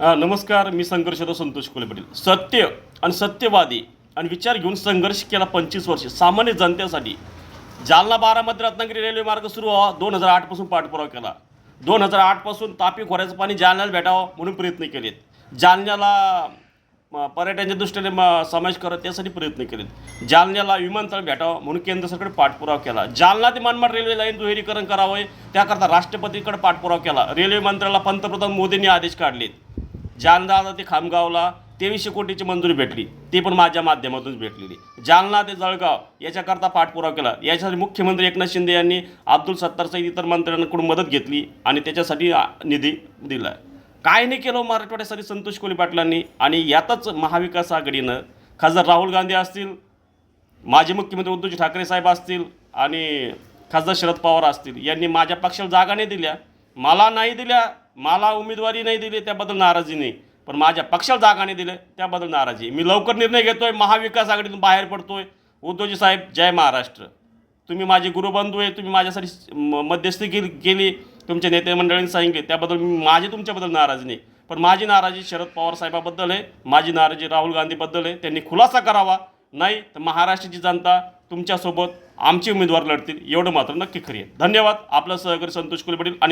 हा, नमस्कार मी संघर्षदा संतोष कोले पाटील. सत्य आणि सत्यवादी आणि विचार घेऊन संघर्ष केला पंचवीस वर्ष. सामान्य जनतेसाठी जालना बारामध्ये रत्नागिरी रेल्वे मार्ग सुरू व्हावा दोन हजार आठपासून पाठपुरावा केला. दोन हजार आठपासून तापी खोऱ्याचं पाणी जालन्याला भेटावं म्हणून प्रयत्न केलेत. जालन्याला पर्यटनच्या पर्यटनाच्या दृष्टीने समावेश करत त्यासाठी प्रयत्न केलेत. जालन्याला विमानतळ भेटावं म्हणून केंद्र सरकारकडे पाठपुरावा केला. जालना ते मनमाड रेल्वे लाईन दुहेरीकरण करावं त्याकरता राष्ट्रपतीकडे पाठपुरावा केला. रेल्वे मंत्र्याला पंतप्रधान मोदींनी आदेश काढलेत. जालना ते खामगावला तेवीसशे कोटीची मंजुरी भेटली. ती पण माझ्या माध्यमातूनच भेटलेली. जालना ते जळगाव याच्याकरता पाठपुरावा केला. याच्यासाठी मुख्यमंत्री एकनाथ शिंदे यांनी अब्दुल सत्तार सहित इतर मंत्र्यांकडून मदत घेतली आणि त्याच्यासाठी निधी दिला. काय नाही केलं मराठवाड्यासाठी संतोष कोली पाटलांनी आणि यातच महाविकास आघाडीनं खासदार राहुल गांधी असतील माजी मुख्यमंत्री उद्धवजी ठाकरे साहेब असतील आणि खासदार शरद पवार असतील यांनी माझ्या पक्षाला जागा नाही दिल्या. मला नाही दिल्या मला उमेदवारी नाही दिली त्याबद्दल नाराजी नाही. पण माझ्या पक्षाला जागा नाही दिल्या त्याबद्दल नाराजी. मी लवकर निर्णय घेतोय महाविकास आघाडीतून बाहेर पडतोय. उद्धवजी साहेब जय महाराष्ट्र. तुम्ही माझे गुरुबंधू आहे तुम्ही माझ्यासाठी म- मध्यस्थी केली केली तुमच्या नेते मंडळींनी सांगितले त्याबद्दल मी माझी तुमच्याबद्दल नाराजी नाही. पण माझी नाराजी शरद पवार साहेबाबद्दल आहे माझी नाराजी राहुल गांधीबद्दल आहे. त्यांनी खुलासा करावा नाही तर महाराष्ट्राची जनता तुमच्यासोबत आमचे उमेदवार लढतील एवढं मात्र नक्की खरी आहे. धन्यवाद. आपलं सहकारी संतोष कुलपटील आणि